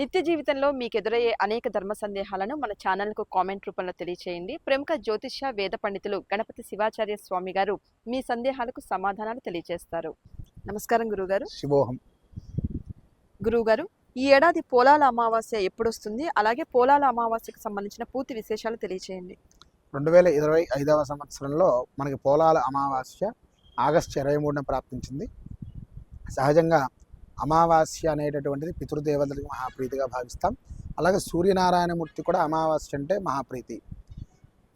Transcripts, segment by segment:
నిత్య జీవితంలో మీకు ఎదురయ్యే అనేక ధర్మ సందేహాలను మన ఛానల్కు కామెంట్ రూపంలో తెలియచేయండి. ప్రముఖ జ్యోతిష్య వేద పండితులు గణపతి శివాచార్య స్వామి గారు మీ సందేహాలకు సమాధానాలు తెలియజేస్తారు నమస్కారం గురుగారు. శివోహం గురువుగారు ఈ ఏడాది పోలాల అమావాస్య ఎప్పుడు వస్తుంది అలాగే పోలాల అమావాస్యకు సంబంధించిన పూర్తి విశేషాలు తెలియచేయండి. రెండు వేల ఇరవై ఐదవ సంవత్సరంలో మనకి పోలాల అమావాస్య ఆగస్టు ఇరవై మూడున ప్రాప్తించింది. సహజంగా అమావాస్య అనేటటువంటిది పితృదేవతలకు మహాప్రీతిగా భావిస్తాం. అలాగే సూర్యనారాయణమూర్తి కూడా అమావాస్య అంటే మహాప్రీతి.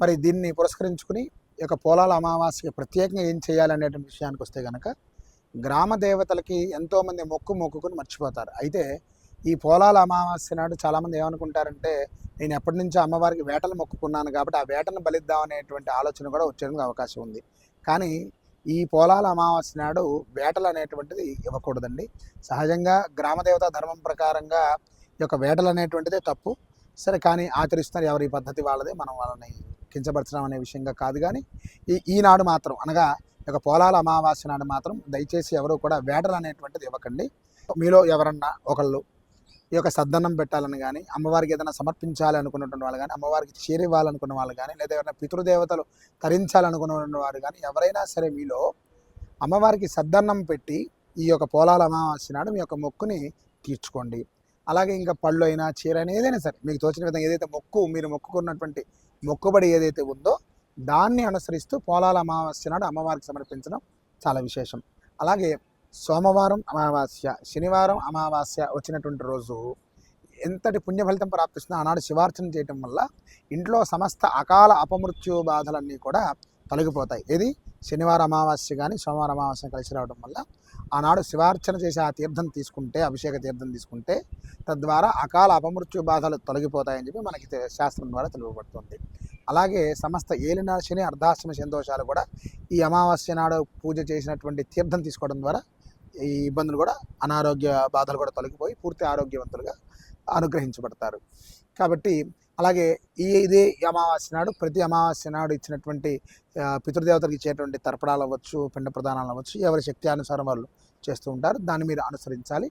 మరి దీన్ని పురస్కరించుకుని ఈ యొక్క పోలాల అమావాస్యకి ప్రత్యేకంగా ఏం చేయాలనేటువంటి విషయానికి వస్తే కనుక గ్రామ దేవతలకి ఎంతోమంది మొక్కు మొక్కుకుని మర్చిపోతారు. అయితే ఈ పోలాల అమావాస్య నాడు చాలామంది ఏమనుకుంటారంటే నేను ఎప్పటి నుంచో అమ్మవారికి వేటలు మొక్కుకున్నాను కాబట్టి ఆ వేటను బలిద్దాం అనేటువంటి ఆలోచన కూడా వచ్చేందుకు అవకాశం ఉంది. కానీ ఈ పోలాల అమావాస్య నాడు వేటలు అనేటువంటిది ఇవ్వకూడదండి. సహజంగా గ్రామదేవత ధర్మం ప్రకారంగా ఈ యొక్క వేటలు అనేటువంటిదే తప్పు. సరే కానీ ఆచరిస్తున్నారు ఎవరి? పద్ధతి వాళ్ళదే. మనం వాళ్ళని కించపరచడం అనే విషయంగా కాదు కానీ ఈ ఈనాడు మాత్రం అనగా ఒక యొక్క పోలాల అమావాస్య నాడు మాత్రం దయచేసి ఎవరు కూడా వేటలు అనేటువంటిది ఇవ్వకండి. మీలో ఎవరన్నా ఒకళ్ళు ఈ యొక్క సద్దన్నం పెట్టాలని కానీ అమ్మవారికి ఏదైనా సమర్పించాలి అనుకున్నటువంటి వాళ్ళు కానీ అమ్మవారికి చేరి ఇవ్వాలనుకున్న వాళ్ళు కానీ లేదా ఎవరైనా పితృదేవతలు తరించాలనుకున్న వారు కానీ ఎవరైనా సరే మీలో అమ్మవారికి సద్దన్నం పెట్టి ఈ యొక్క పోలాల అమావాస్య నాడు మీ యొక్క మొక్కుని తీర్చుకోండి. అలాగే ఇంకా పళ్ళు అయినా చీర అయినా ఏదైనా సరే మీకు తోచిన విధంగా ఏదైతే మొక్కు మీరు మొక్కుకున్నటువంటి మొక్కుబడి ఏదైతే ఉందో దాన్ని అనుసరిస్తూ పోలాల అమావాస్య నాడు అమ్మవారికి సమర్పించడం చాలా విశేషం. అలాగే సోమవారం అమావాస్య శనివారం అమావాస్య వచ్చినటువంటి రోజు ఎంతటి పుణ్యఫలితం ప్రాప్తిస్తుందో ఆనాడు శివార్చన చేయటం వల్ల ఇంట్లో సమస్త అకాల అపమృత్యు బాధలన్నీ కూడా తొలగిపోతాయి. ఏది? శనివారం అమావాస్య కానీ సోమవారం అమావాస్య కలిసి రావడం వల్ల ఆనాడు శివార్చన చేసి ఆ తీర్థం తీసుకుంటే అభిషేక తీర్థం తీసుకుంటే తద్వారా అకాల అపమృత్యు బాధలు తొలగిపోతాయని చెప్పి మనకి శాస్త్రం ద్వారా తెలుపబడుతుంది అలాగే సమస్త ఏలిన శని అర్ధాష్టమ కూడా ఈ అమావాస్య నాడు పూజ చేసినటువంటి తీర్థం తీసుకోవడం ద్వారా ఈ ఇబ్బందులు కూడా అనారోగ్య బాధలు కూడా తొలగిపోయి పూర్తి ఆరోగ్యవంతులుగా అనుగ్రహించబడతారు. కాబట్టి అలాగే ఈ ఇదే అమావాస్య నాడు ప్రతి అమావాస్య నాడు ఇచ్చినటువంటి పితృదేవతలకు ఇచ్చేటువంటి తర్పణాలు అవ్వచ్చు పిండ ప్రదానాలు అవ్వచ్చు ఎవరి శక్తి అనుసారం వాళ్ళు చేస్తూ ఉంటారు దాన్ని మీరు అనుసరించాలి.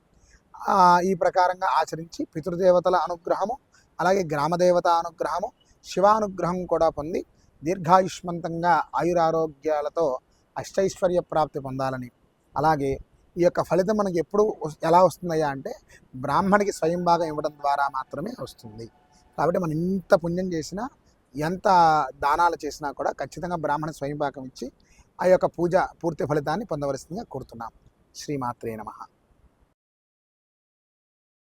ఈ ప్రకారంగా ఆచరించి పితృదేవతల అనుగ్రహము అలాగే గ్రామదేవత అనుగ్రహము శివానుగ్రహం కూడా పొంది దీర్ఘాయుష్మంతంగా ఆయురారోగ్యాలతో అష్టైశ్వర్య ప్రాప్తి పొందాలని. అలాగే ఈ యొక్క ఫలితం మనకి ఎప్పుడు ఎలా వస్తుందయ్యా అంటే బ్రాహ్మణికి స్వయం భాగం ఇవ్వడం ద్వారా మాత్రమే వస్తుంది. కాబట్టి మనం ఇంత పుణ్యం చేసినా ఎంత దానాలు చేసినా కూడా ఖచ్చితంగా బ్రాహ్మణ స్వయం భాగం ఇచ్చి ఆ యొక్క పూజ పూర్తి ఫలితాన్ని పొందవలసిందిగా కోరుతున్నాం. శ్రీమాత్రే నమ.